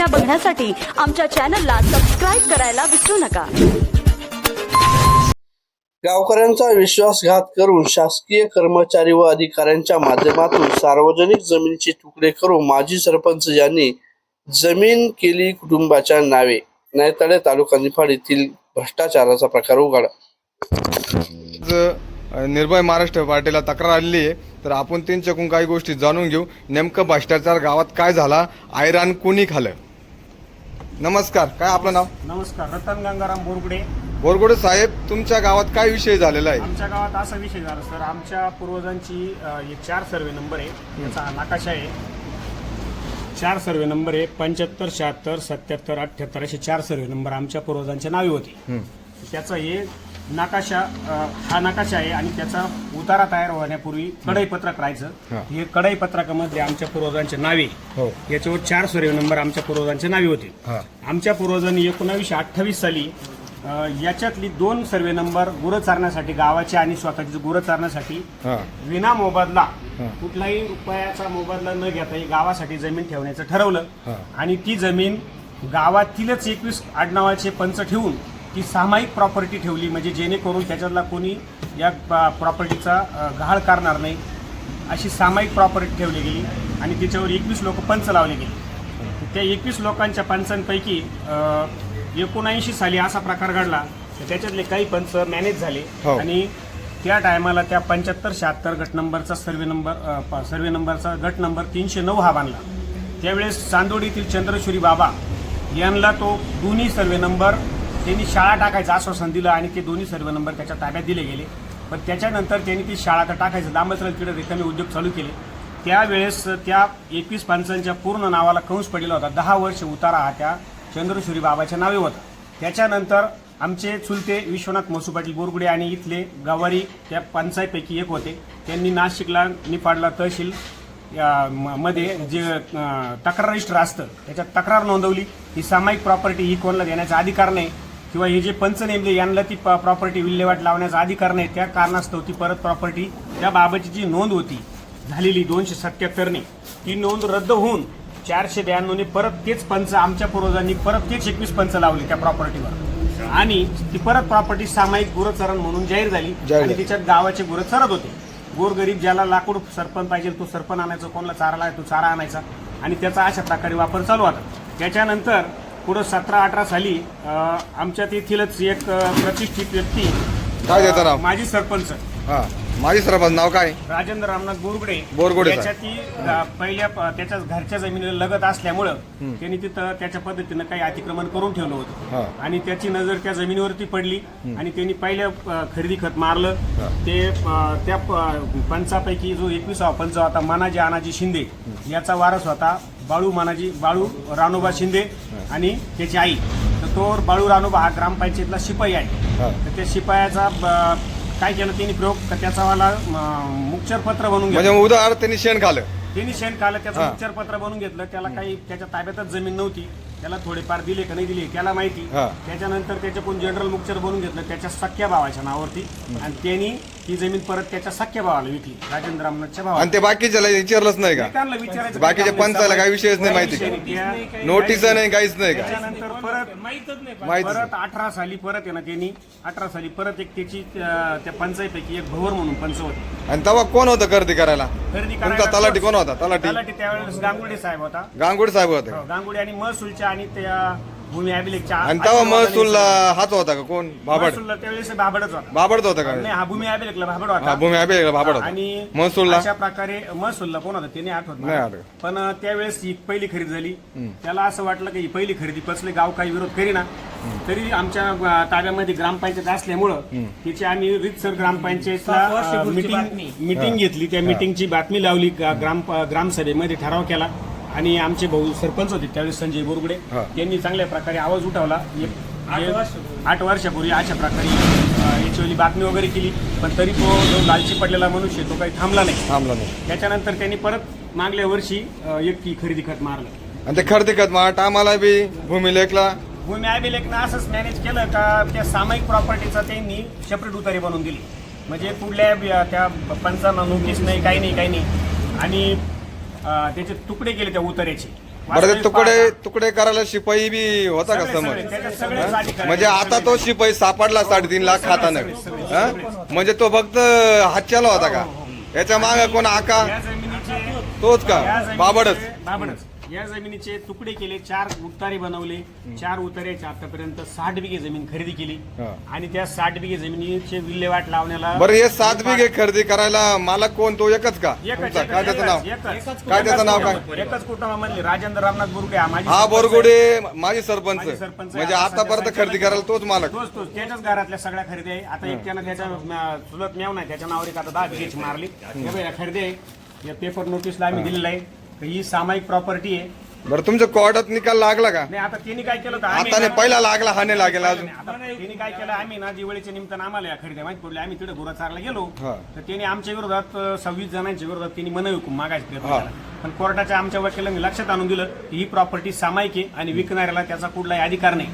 बातम्या बघण्यासाठी आमच्या चॅनलला सबस्क्राईब करायला विसरू नका. गावकऱ्यांचा विश्वासघात करून शासकीय कर्मचारी व अधिकाऱ्यांच्या माध्यमातून सार्वजनिक जमिनीचे तुकडे करून माजी सरपंच यांनी जमीन केली कुटुंबाच्या नावे. नायतळे तालुका निफाड येथील भ्रष्टाचाराचा प्रकार उघड. निर्भय महाराष्ट्र पार्टीला तक्रार आलेली आहे. तर आपण त्यांच्याकडून काही गोष्टी जाणून घेऊ. नेमकं भ्रष्टाचार गावात काय झाला? आयरान कोणी खालं नमस्कार काय आपलं नाव? नमस्कार रतन गंगाराम बोरगुडे. बोरगोडे साहेब तुमच्या गावात काय विषय झालेला आहे? आमच्या गावात असा विषय झाला सर आमच्या पूर्वजांची अ, एक चार सर्वे नंबर आहे याचा हा नकाशा आहे. चार सर्वे नंबर आहे पंच्याहत्तर शहात्तर सत्याहत्तर अठ्ठ्याहत्तर असे चार सर्वे नंबर आमच्या पूर्वजांच्या नावे होते. त्याचा हे नकाशा हा नकाशा आहे आणि त्याचा उतारा तयार होण्यापूर्वी कढईपत्रक राहायचं. हे. कढईपत्रकामध्ये आमच्या पूर्वजांचे नावे हो. याच्यावर चार सर्वे नंबर आमच्या पूर्वजांचे नावे होते. आमच्या पूर्वजांनी एकोणावीसशे अठ्ठावीस साली याच्यातली दोन सर्वे नंबर गुरं चारण्यासाठी गावाचे आणि स्वतःचे गुरं चारण्यासाठी विना मोबदला कुठलाही रुपयाचा मोबदला न घेता ही गावासाठी जमीन ठेवण्याचं ठरवलं. आणि ती जमीन गावातीलच एकवीस आडनावाचे पंच ठेवून ती सामायिक प्रॉपर्टी ठेवली म्हणजे जेणेकरून त्याच्यातला कोणी या प्रॉपर्टीचा गहाळ करणार नाही अशी सामायिक प्रॉपर्टी ठेवली गेली आणि त्याच्यावर एकवीस लोक पंच लावले गेले त्या एकवीस लोकांच्या पंचांपैकी एकोणऐंशी साली असा प्रकार घडला तर त्याच्यातले काही पंच मॅनेज झाले हो. आणि त्या टायमाला त्या पंच्याहत्तर शहात्तर गट नंबरचा सर्वे नंबर सर्वे नंबरचा गट नंबर तीनशे नऊ हा बांधला त्यावेळेस चांदोडीतील चंद्रशुरी बाबा यांना तो दोन्ही सर्वे नंबर त्यांनी शाळा टाकायचं आश्वासन दिलं आणि ते दोन्ही सर्व नंबर त्याच्या ताब्यात दिले गेले. पण त्याच्यानंतर त्यांनी ती शाळा तर टाकायचं. लांबच तिकडे रिकामी उद्योग चालू केले. त्यावेळेस त्या एकवीस पंचांच्या पूर्ण नावाला कंस पडलेला होता. दहा वर्ष उतारा हा त्या चंद्रशुरी बाबाच्या नावे होता. त्याच्यानंतर आमचे चुलते विश्वनाथ मसू पाटील बोरगुडे आणि इथले गावारी त्या पंचायतपैकी एक होते. त्यांनी नाशिकला निफाडला तहसील या म- मध्ये जे अं, तक्रार रजिस्टर असतं त्याच्यात तक्रार नोंदवली. ही सामायिक प्रॉपर्टी ही कोणाला देण्याचा अधिकार नाही. किंवा हे जे पंच नेमले यांना ती प्रॉपर्टी विल्हेवाट लावण्याचा अधिकार नाही. त्या कारणास्तव ती परत प्रॉपर्टी त्या बाबाची जी नोंद होती झालेली दोनशे सत्याहत्तरने ती नोंद रद्द होऊन चारशे ब्याण्णवने परत तेच पंच आमच्या पूर्वजांनी परत तेच एकवीस पंच लावले त्या प्रॉपर्टीवर आणि ती परत प्रॉपर्टी सामायिक गुरचरण म्हणून जाहीर झाली. आणि झाली. त्याच्यात गावाचे गुरं चरत होते गोरगरीब ज्याला लाकूड सरपण पाहिजे तो सरपण आणायचा. कोणाला चाराला तो चारा आणायचा. आणि त्याचा अशा प्रकारे वापर चालू होता. त्याच्यानंतर पुढं सतरा अठरा साली आमच्या तेथीलच एक प्रतिष्ठित व्यक्ती काय माजी सरपंच. हा. माझी सरपंच नाव काय? राजेंद्र रामनाथ बोरगुडे. बोरगुडे त्याच्या ती अ, पहिल्या प- त्याच्या घरच्या जमिनीला लगत असल्यामुळं त्यांनी तिथं त्याच्या पद्धतीनं काही अतिक्रमण करून ठेवलं हा. होतं आणि त्याची नजर त्या जमिनीवरती पडली आणि त्यांनी पहिल्या अ, खरेदी खत मारलं. ते अ, त्या प- पंचापैकी जो एकविसावा पंच होता मानाजी आनाजी शिंदे याचा वारस होता बाळू मानाजी बाळू रानोबा शिंदे. आणि त्याची आई. तर तो बाळू रानोबा हा ग्रामपंचायतला शिपाई आहे. हा. तर त्या शिपायाचा ब- काय केलं त्यांनी प्रयोग? त्याचा वाला मुक्चर पत्र बनवून म्हणजे घेतलं उदाहरण त्यांनी शेण खालं त्यांनी शेण काढलं त्याचं हा. मुक्चर पत्र बनवून घेतलं. त्याला काही त्याच्या ताब्यातच जमीन नव्हती. त्याला थोडेफार दिले का नाही दिले त्याला माहिती. हा. त्याच्यानंतर त्याच्याकडून जनरल मुक्चर बनवून घेतलं? त्याच्या सख्या भावाच्या नावावरती. आणि त्यांनी ती जमीन परत त्याच्या सख्या भावाला विकली. राजेंद्र रामनाथच्या भावाला. आणि ते बाकीच्याला विचारलंच नाही का? त्यांना विचारायचं बाकीच्या काही काम नाही. पंचाला काही विषयच नाही माहिती. काही का? विषय नाही. त्या- नोटीस नाही. काहीच नाही का? त्याच्यानंतर परत माहीतच नाही परत अठरा साली परत आहे ना त्यांनी अठरा साली परत एक त्याची अं, त्या पंचायतपैकी एक भवर म्हणून पंच होते आणि तेव्हा कोण होतं गर्दी करायला? खरेदी तुमचा तलाठी कोण होता? तलाठी. तलाठी त्यावेळेस गांगुर्डे साहेब होता. गांगुड साहेब होते. हो, गांगुडी आणि महसूलच्या आणि त्या भूमी अभिलेखच्या आणि तेव्हा आशीर्वादाने- महसूलला हात होता का? कोण? बाबड महसूलला त्यावेळेस बाबडच होता. बाबड होता का? नाही हा भूमी अभिलेखला बाबड हा होता भूमी अभि बाबड होता. आणि महसूलला? अशा प्रकारे महसूलला कोण होता? त्याने आठवत नाही. मला. आठवत. पण अं, त्यावेळेस ही पहिली खरेदी झाली. त्याला असं वाटलं की ही पहिली खरेदी पचले गाव काही विरोध करीना. तरी आमच्या अं, ताब्यामध्ये ग्रामपंचायत असल्यामुळं तिची आम्ही रितसर ग्रामपंचायतला मिटिंग मिटिंग घेतली. त्या मिटिंगची बातमी लावली. गा- ग्राम ग्रामसभेमध्ये ठराव केला. आणि आमचे भाऊ सरपंच होते त्यावेळेस संजय बोरगुडे. हा. त्यांनी चांगल्या प्रकारे आवाज उठवला. एक- जे- आठ वर्षापूर्वी अशा प्रकारे अं, याच्यावरली बातमी वगैरे केली. पण तरी तो जो लालची पडलेला मनुष्य तो काही थांबला नाही. थांबला नाही. त्याच्यानंतर त्यांनी परत मागल्या वर्षी अं, एक की खरेदी खत मारलं. आणि ते खरेदी खत माट आम्हाला बी भूमी लेखला भूमी अभिलेखनं असंच मॅनेज केलं का त्या सामायिक प्रॉपर्टीचा त्यांनी सेपरेट उतारी बनवून दिली. म्हणजे कुठल्या बी- त्या पंचांना नोटीस नाही काही नाही काही नाही. आणि त्याचे तुकडे केले त्या उतार्याचे बरं ते तुकडे तुकडे करायला शिपाई बी होता का समज? हा? म्हणजे. आता तो शिपाई सापडला साडेतीन लाख खाताना हा? म्हणजे तो फक्त हातच्याला होता का? याच्या माग कोण आका? तोच का? बाबडच. बाबडच. या जमिनीचे तुकडे केले चार उतारे बनवले. चार उतार्याच्या आतापर्यंत साठ बिघे जमीन खरेदी केली. हा. आणि त्या साठ बिघे जमिनीचे विल्हेवाट लावण्याला बरं हे सात बिघे खरेदी करायला मालक कोण? तो एकच का? एकच- तुमचा? एकच- काय त्याचं नाव? एकच- एकच- काय त्याचं नाव काय? एकच- एकच कुटुंबामधले राजेंद्र रामनाथ बोरगे हा माझी हा सरपंच आहे. बोरगुडे माजी सरपंच सरपंच आहे. म्हणजे आता आतापर्यंत सध्या खरेदी करायला तोच मालक. तोच तोच. त्याच्याच घरातल्या सगळ्या खरेदी आहे. आता एक त्यानं त्याच्या अं, चुलत मेव नाही त्याच्या नावावर एक आता दहा बिघेची मारली. हे बघ, खरेदी आहे. या पेपर नोटीसला आम्ही दिलेलं आहे. तर ही सामायिक प्रॉपर्टी आहे. बरं तुमच्या कोर्टात निकाल लागला का? नाही आता त्यांनी काय केलं होतं? आम्ही आता नाही पहिला लागला हा नाही लागेल अजून. आता त्यांनी काय केलं? आम्ही ना दिवाळीच्या निमित्तानं आम्हाला या खरेदी माहिती पडली आम्ही तिथे गुराचारला गेलो. हा. तर त्यांनी आमच्या विरोधात अं, सव्वीस जणांच्या विरोधात त्यांनी मनवी हुकूम मागायचा प्रयत्न हा. केला. पण कोर्टाच्या आमच्या वकिलांनी लक्षात आणून दिलं की ही प्रॉपर्टी सामायिक आहे आणि विकणाऱ्याला त्याचा कुठलाही अधिकार नाही.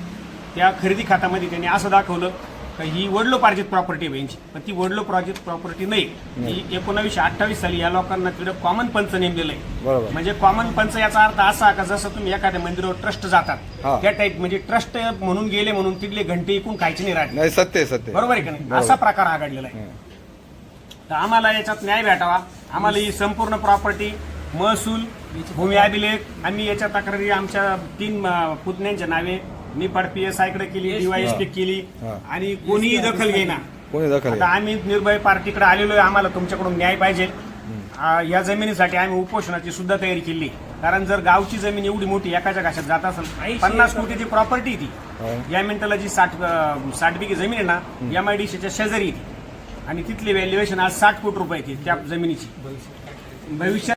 त्या खरेदी खात्यामध्ये त्यांनी असं दाखवलं की ही वडलोपार्जित प्रॉपर्टी आहे यांची. पण ती वडलोपार्जित प्रॉपर्टी नाही. ही एकोणावीसशे अठ्ठावीस साली या लोकांना तिकडे कॉमन पंच नेमलेलं आहे. म्हणजे कॉमन पंच याचा अर्थ असा का जसं तुम्ही एखाद्या मंदिरावर ट्रस्ट. जातात. त्या टाईप म्हणजे ट्रस्ट म्हणून गेले म्हणून तिथले घंटे ऐकून खायचे नाही राहते नाही सत्य सत्य. बरोबर आहे का नाही? असा प्रकार हा घडलेला आहे. तर आम्हाला याच्यात न्याय भेटावा. आम्हाला ही संपूर्ण प्रॉपर्टी महसूल भूमी अभिलेख आम्ही याच्या तक्रारी आमच्या तीन पुतण्यांच्या नावे निपाड पी एस आयकडे केली डीवायएसपी केली. आणि कोणीही दखल घेईना. कोणी दखल आता आम्ही निर्भय पार्टीकडे आलेलो आहे आम्हाला तुमच्याकडून न्याय पाहिजे. आ, या जमिनीसाठी आम्ही उपोषणाची सुद्धा तयारी केली. कारण जर गावची जमीन एवढी मोठी एकाच्या घाशात जात असेल पन्नास कोटीची प्रॉपर्टी ती. या मिनिटाला जी साठ साठ बिघे जमीन आहे ना एम आय डी सीच्या शेजारी ती. आणि तिथली व्हॅल्युएशन आज साठ कोटी रुपये ती त्या जमिनीची. भविष्यात